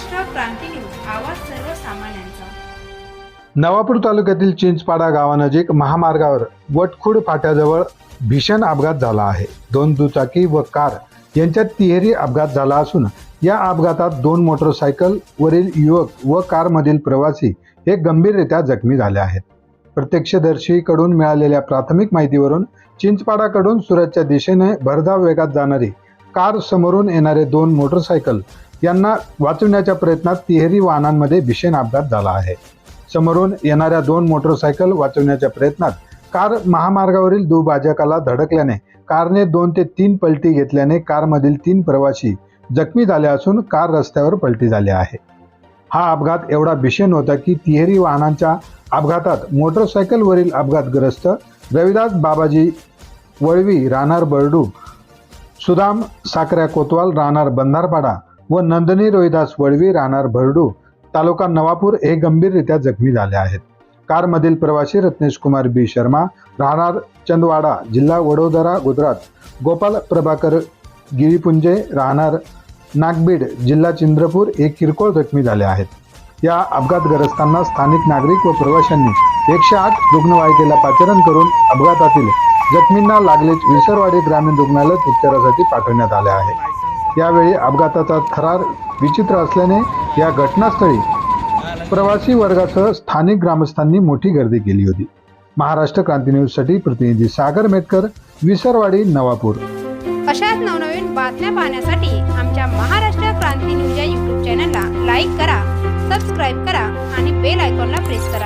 आवाज सर्वसामान्यांचा. नवापूर तालुक्यातील चिंचपाडा गावानजीक महामार्गावर वटखुड फाट्याजवळ भीषण अपघात झाला आहे. दोन दुचाकी व कार यांच्यात तिहेरी अपघात झाला असून या अपघातात दोन मोटरसायकल वरील युवक व कारमधील प्रवासी हे गंभीररित्या जखमी झाले आहेत. प्रत्यक्षदर्शीकडून मिळालेल्या प्राथमिक माहितीवरून चिंचपाडाकडून सुरतच्या दिशेने भरधाव वेगात जाणारी कार समोरून येणारे दोन मोटरसायकल यांना वाचवण्याच्या प्रयत्नात तिहेरी वाहनांमध्ये भीषण अपघात झाला आहे. समोरून येणाऱ्या दोन मोटरसायकल वाचवण्याच्या प्रयत्नात कार महामार्गावरील दुभाजकाला धडकल्याने कारने दोन ते तीन पलटी घेतल्याने कारमधील तीन प्रवासी जखमी झाले असून कार रस्त्यावर पलटी झाली आहे. हा अपघात एवढा भीषण होता की तिहेरी वाहनांच्या अपघातात मोटरसायकलवरील अपघातग्रस्त रविदास बाबाजी वळवी राहणार बर्डू सुदाम साकऱ्या कोतवाल राहणार बंधारपाडा व नंदनी रोहिदास वळवी राहणार भरडू तालुका नवापूर हे गंभीररित्या जखमी झाले आहेत. कारमधील प्रवासी रत्नेश कुमार बी. शर्मा राहणार चंदवाडा जिल्हा वडोदरा गुजरात गोपाल प्रभाकर गिरीपुंजे राहणार नागबीड जिल्हा चंद्रपूर हे किरकोळ जखमी झाले आहेत. या अपघातग्रस्तांना स्थानिक नागरिक व प्रवाशांनी एकशे आठ रुग्णवाहिकेला पाचारण करून अपघातातील जखमींना लागलेच विसरवाडी ग्रामीण रुग्णालयात उपचारासाठी पाठवण्यात आले आहे. यावेळी अपघाताचा थरार विचित्र असल्याने या घटनास्थळी प्रवासी वर्गासह स्थानिक ग्रामस्थांनी मोठी गर्दी केली होती. महाराष्ट्र क्रांती न्यूजसाठी प्रतिनिधी सागर मेटकर विसरवाडी नवापूर. अशाच नवनवीन बातम्या पाहण्यासाठी आमच्या महाराष्ट्र क्रांती न्यूज या यूट्यूब चॅनलला लाईक करा सबस्क्राईब करा आणि बेल आयकॉनला प्रेस करा.